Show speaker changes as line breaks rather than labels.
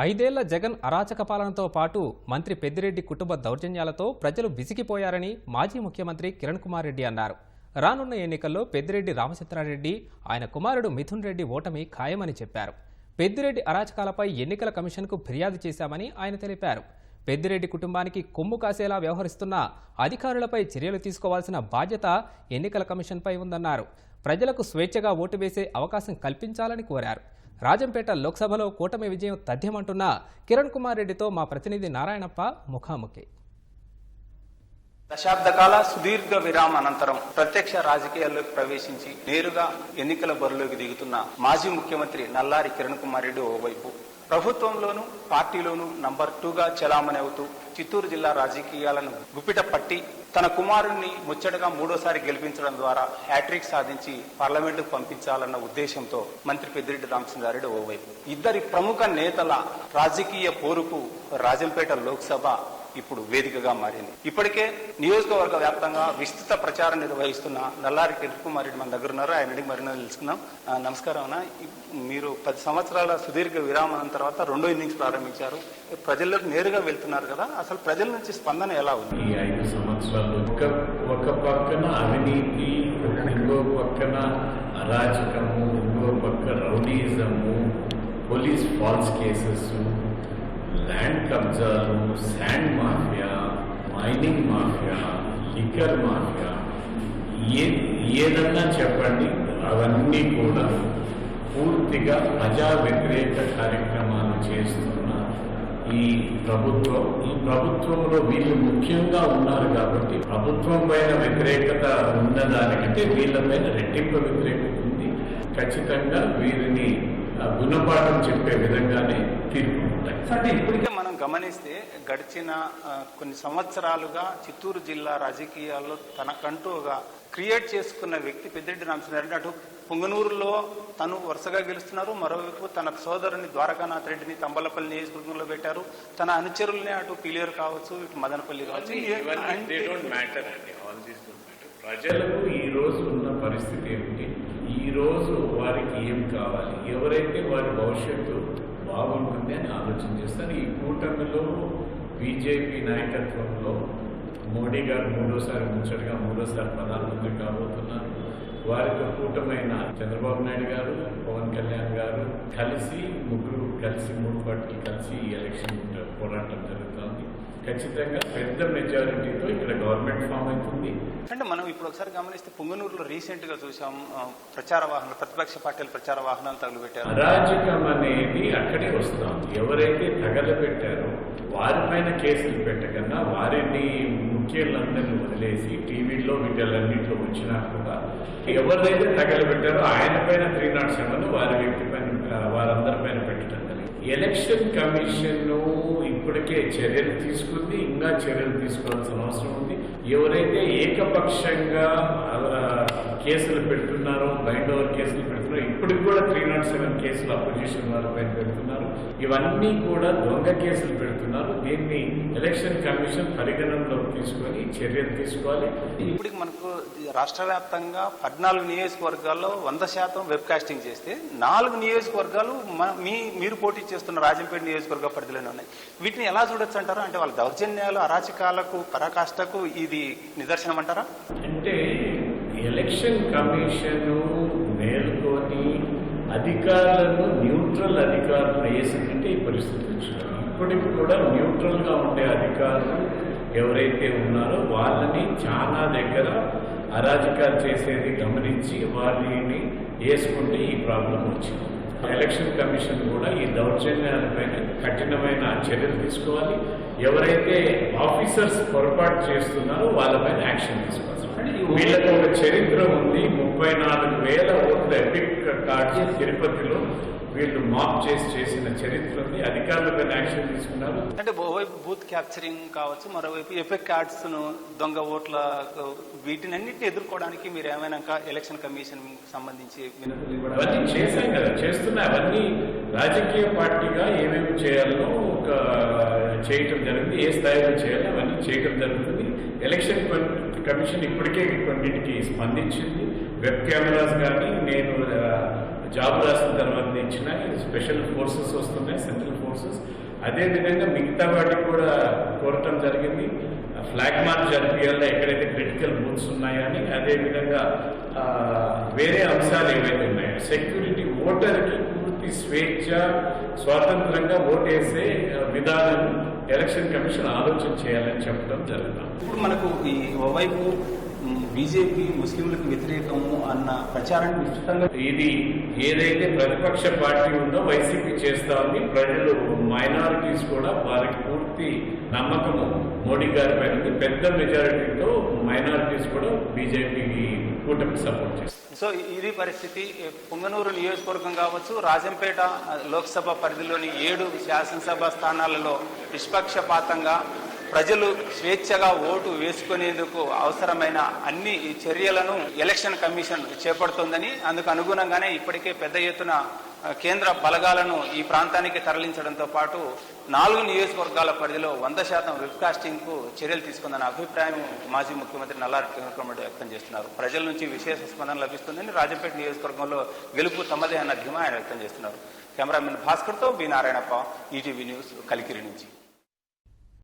ఐదేళ్ళ జగన్ అరాచక పాలనతో పాటు మంత్రి పెద్దిరెడ్డి కుటుంబ దౌర్జన్యాలతో ప్రజలు విసిగిపోయారని మాజీ ముఖ్యమంత్రి కిరణ్ కుమార్ రెడ్డి అన్నారు. రానున్న ఎన్నికల్లో పెద్దిరెడ్డి రామచంద్రారెడ్డి ఆయన కుమారుడు మిథున్ రెడ్డి ఓటమి ఖాయమని చెప్పారు. పెద్దిరెడ్డి అరాచకాలపై ఎన్నికల కమిషన్కు ఫిర్యాదు చేశామని ఆయన తెలిపారు. పెద్దిరెడ్డి కుటుంబానికి కొమ్ము కాసేలా వ్యవహరిస్తున్న అధికారులపై చర్యలు తీసుకోవాల్సిన బాధ్యత ఎన్నికల కమిషన్పై ఉందన్నారు. ప్రజలకు స్వేచ్ఛగా ఓటు వేసే అవకాశం కల్పించాలని కోరారు. రాజంపేట లోక్సభలో కూటమి విజయం తథ్యమంటున్న కిరణ్ కుమార్ రెడ్డితో మా ప్రతినిధి నారాయణప్ప ముఖాముఖి.
దశాబ్దకాల సుదీర్ఘ విరామ అనంతరం ప్రత్యక్ష రాజకీయాల్లోకి ప్రవేశించి నేరుగా ఎన్నికల బరిలోకి దిగుతున్న మాజీ ముఖ్యమంత్రి నల్లారి కిరణ్ కుమార్ రెడ్డి ఓవైపు ప్రభుత్వంలోనూ పార్టీలోనూ నంబర్ టూగా చెలామణి అవుతూ చిత్తూరు జిల్లా రాజకీయాలను గుప్పిట పట్టి తన కుమారుణ్ణి ముచ్చటగా మూడోసారి గెలిపించడం ద్వారా హ్యాట్రిక్ సాధించి పార్లమెంటుకు పంపించాలన్న ఉద్దేశంతో మంత్రి పెద్దిరెడ్డి రామచంద్రారెడ్డి ఓవైపు ఇద్దరి ప్రముఖ నేతల రాజకీయ పోరుకు రాజంపేట లోక్సభ ఇప్పుడు వేదికగా మారింది. ఇప్పటికే నియోజకవర్గ వ్యాప్తంగా విస్తృత ప్రచారం నిర్వహిస్తున్న నల్లారి కిరణ్ కుమార్ రెడ్డి మన దగ్గర ఉన్నారు ఆయన అడిగి మరిన్నో తెలుసుకుందాం. నమస్కారం అన్న. మీరు పది సంవత్సరాల సుదీర్ఘ విరామం తర్వాత రెండో ఇన్నింగ్స్ ప్రారంభించారు. ప్రజల్లోకి నేరుగా వెళ్తున్నారు కదా. అసలు ప్రజల నుంచి స్పందన ఎలా ఉంది?
ఈ ఐదు సంవత్సరాలు ఒక ఒక పక్కన అవినీతి ఇంకో పక్కన అరాచకము ఇంకో పక్క rowdyism police false cases land కబ్జాలు sand mafia mining mafia liquor mafia ఏ ఏదన్నా చెప్పండి అవన్నీ కూడా పూర్తిగా ప్రజా వ్యతిరేక కార్యక్రమాలు చేస్తున్న ఈ ప్రభుత్వం. ఈ ప్రభుత్వంలో వీళ్ళు ముఖ్యంగా ఉన్నారు కాబట్టి ప్రభుత్వం పైన వ్యతిరేకత ఉన్నదానికంటే వీళ్ళ పైన రెట్టింపు వ్యతిరేకత ఉంది. ఖచ్చితంగా వీరిని గుణపాఠం చెప్పే విధంగానే తీర్పు ఉంటాయి.
అంటే ఇప్పటికే మనం గమనిస్తే గడిచిన కొన్ని సంవత్సరాలుగా చిత్తూరు జిల్లా రాజకీయాల్లో తనకంటూ ఒక క్రియేట్ చేసుకున్న వ్యక్తి పెద్దిరెడ్డి రామచంద్రారెడ్డి అటు పొంగనూరులో తను వరుసగా గెలుస్తున్నారు. మరోవైపు తన సోదరుని ద్వారకానాథ్ రెడ్డిని తంబలపల్లి నియోజకవర్గంలో పెట్టారు. తన అనుచరుల్ని అటు పీలేరు కావచ్చు ఇటు మదనపల్లి కావచ్చు.
ప్రజలకు ఈ రోజు ఉన్న పరిస్థితి ఏమిటి? ఈరోజు వారికి ఏం కావాలి? ఎవరైతే వారి భవిష్యత్తు బాగుంటుంది అని ఆలోచన చేస్తారు ఈ కూటమిలో బీజేపీ నాయకత్వంలో మోడీ గారు మూడోసారి ముచ్చటగా మూడోసారి ప్రధానమంత్రి కాబోతున్నారు. వారితో కూటమైన చంద్రబాబు నాయుడు గారు పవన్ కళ్యాణ్ గారు కలిసి ముగ్గురు కలిసి మూడు పార్టీలు కలిసి ఈ ఎలక్షన్ పోరాటం జరుగుతోంది. ఖచ్చితంగా పెద్ద మెజారిటీతో ఇక్కడ గవర్నమెంట్ ఫామ్ అవుతుంది.
అంటే మనం ఇప్పుడు ఒకసారి గమనిస్తే పొంగనూరులో రీసెంట్గా చూసాం ప్రచార వాహనాలు ప్రతిపక్ష పార్టీలు ప్రచార వాహనాలు తగులుపెట్టారు.
అరాజకం అనేది అక్కడే వస్తాం ఎవరైతే తగలబెట్టారో వారిపైన కేసులు పెట్టకన్నా వారిని ముఖ్యులందరినీ వదిలేసి టీవీలో వీటిలన్నింటిలో వచ్చినా కూడా ఎవరైతే తగలబెట్టారో ఆయన పైన త్రీ నాట్ సెవెన్ వారి వ్యక్తి పైన వారందరి పైన పెట్టడం జరిగింది ఎలక్షన్ కమిషన్ ఇప్పటికే చర్యలు తీసుకుంది ఇంకా చర్యలు తీసుకోవాల్సిన అవసరం ఉంది. ఎవరైతే ఏకపక్షంగా కేసులు పెడుతున్నారో బైండ్ ఓవర్ కేసులు పెడుతున్నారో ఇప్పటికి కూడా త్రీ నాట్ సెవెన్ కేసులు అపోజిషన్ వారిపైన పెడుతున్నారు. ఇవన్నీ కూడా దొంగ కేసులు పెడుతున్నారు. దీన్ని ఎలక్షన్ కమిషన్ పరిగణనలోకి తీసుకొని చర్యలు తీసుకోవాలి.
ఇప్పటికి మనకు రాష్ట్ర వ్యాప్తంగా పద్నాలుగు నియోజకవర్గాల్లో వంద శాతం వెబ్ కాస్టింగ్ చేస్తే నాలుగు నియోజకవర్గాలు మీ మీరు పోటీ చేస్తున్న రాజంపేట నియోజకవర్గ పరిధిలోనే ఉన్నాయి. వీటిని ఎలా చూడొచ్చు అంటారా అంటే వాళ్ళ దౌర్జన్యాలు అరాచకాలకు పరాకాష్ఠకు ఇది నిదర్శనం అంటారా?
అంటే ఎలక్షన్ కమిషన్ మేల్కొని అధికారులను న్యూట్రల్ అధికారులు వేసిందంటే ఈ పరిస్థితి వచ్చింది. ఇప్పటికి కూడా న్యూట్రల్గా ఉండే అధికారులు ఎవరైతే ఉన్నారో వాళ్ళని చాలా దగ్గర అరాచకాలు చేసేది గమనించి వారిని వేసుకుంటే ఈ ప్రాబ్లం వచ్చింది. ఎలక్షన్ కమిషన్ కూడా ఈ దౌర్జన్యాలపైన కఠినమైన చర్యలు తీసుకోవాలి. ఎవరైతే ఆఫీసర్స్ పొరపాటు చేస్తున్నారో వాళ్ళపైన యాక్షన్ తీసుకోవాలి. వీళ్ళకి ఒక చరిత్ర ఉంది. ముప్పై నాలుగు వేల ఓట్ల ఎపిక్ కార్డ్స్ తిరుపతిలో వీళ్ళు మాప్ చేసి చేసిన చరిత్ర ఉంది అధికారులపైన యాక్షన్ తీసుకున్నారు.
అంటే ఓవైపు బూత్ క్యాప్చరింగ్ కావచ్చు మరోవైపు ఎఫెక్ట్ కార్డ్స్ను దొంగ ఓట్ల వీటినన్నిటిని ఎదుర్కోవడానికి మీరు ఏమైనా ఎలక్షన్ కమిషన్ సంబంధించి
అవన్నీ చేశాం కదా చేస్తున్నా అవన్నీ రాజకీయ పార్టీగా ఏమేమి చేయాలో ఒక చేయటం జరిగింది. ఏ స్థాయిలో చేయాలో అవన్నీ చేయటం జరుగుతుంది. ఎలక్షన్ కమిషన్ ఇప్పటికే కొన్నిటికి స్పందించింది. వెబ్ కెమెరాస్ కానీ జాబ్ రాసిన తర్వాత ఇచ్చిన స్పెషల్ ఫోర్సెస్ వస్తున్నాయి సెంట్రల్ ఫోర్సెస్. అదేవిధంగా మిగతా వాటికి కూడా కోరటం జరిగింది. ఫ్లాగ్ మార్చ్ జరిపియాలో ఎక్కడైతే క్రిటికల్ బూత్స్ ఉన్నాయని అదేవిధంగా వేరే అంశాలు ఏవైతే ఉన్నాయో. సెక్యూరిటీ ఓటర్కి పూర్తి స్వేచ్ఛ స్వాతంత్రంగా ఓటేసే విధానం ఎలక్షన్ కమిషన్ ఆలోచన చేయాలని చెప్పడం జరుగుతాం
ఇప్పుడు మనకు ఈ ఓవైపు బీజేపీ ముస్లింలకు వ్యతిరేకము అన్న ప్రచారాన్ని విస్తృతంగా
ఇది ఏదైతే ప్రతిపక్ష పార్టీ ఉందో వైసీపీ చేస్తా ఉంది ప్రజలు మైనారిటీస్ కూడా వారికి పూర్తి నమ్మకము. మోడీ గారి పైన ఉంది. పెద్ద మెజారిటీతో మైనారిటీస్ కూడా బీజేపీ కూటమికి సపోర్ట్ చేస్తారు
సో ఇది పరిస్థితి. పుంగనూరు నియోజకవర్గం కావచ్చు రాజంపేట లోక్సభ పరిధిలోని ఏడు శాసనసభ స్థానాలలో నిష్పక్షపాతంగా ప్రజలు స్వేచ్ఛగా ఓటు వేసుకునేందుకు అవసరమైన అన్ని చర్యలను ఎలక్షన్ కమిషన్ చేపడుతోందని అందుకు అనుగుణంగానే ఇప్పటికే పెద్ద ఎత్తున కేంద్ర బలగాలను ఈ ప్రాంతానికి తరలించడంతో పాటు నాలుగు నియోజకవర్గాల పరిధిలో వంద శాతం వెబ్కాస్టింగ్కు చర్యలు తీసుకుందన్న అభిప్రాయం మాజీ ముఖ్యమంత్రి నల్లారి కిరణ్ వ్యక్తం చేస్తున్నారు. ప్రజల నుంచి విశేష స్పందన లభిస్తుందని రాజంపేట నియోజకవర్గంలో గెలుపు తమదే అన్న ధీమా ఆయన వ్యక్తం చేస్తున్నారు. కెమెరామెన్ భాస్కర్తో B Narayanappa ETV news Kalikiri నుంచి.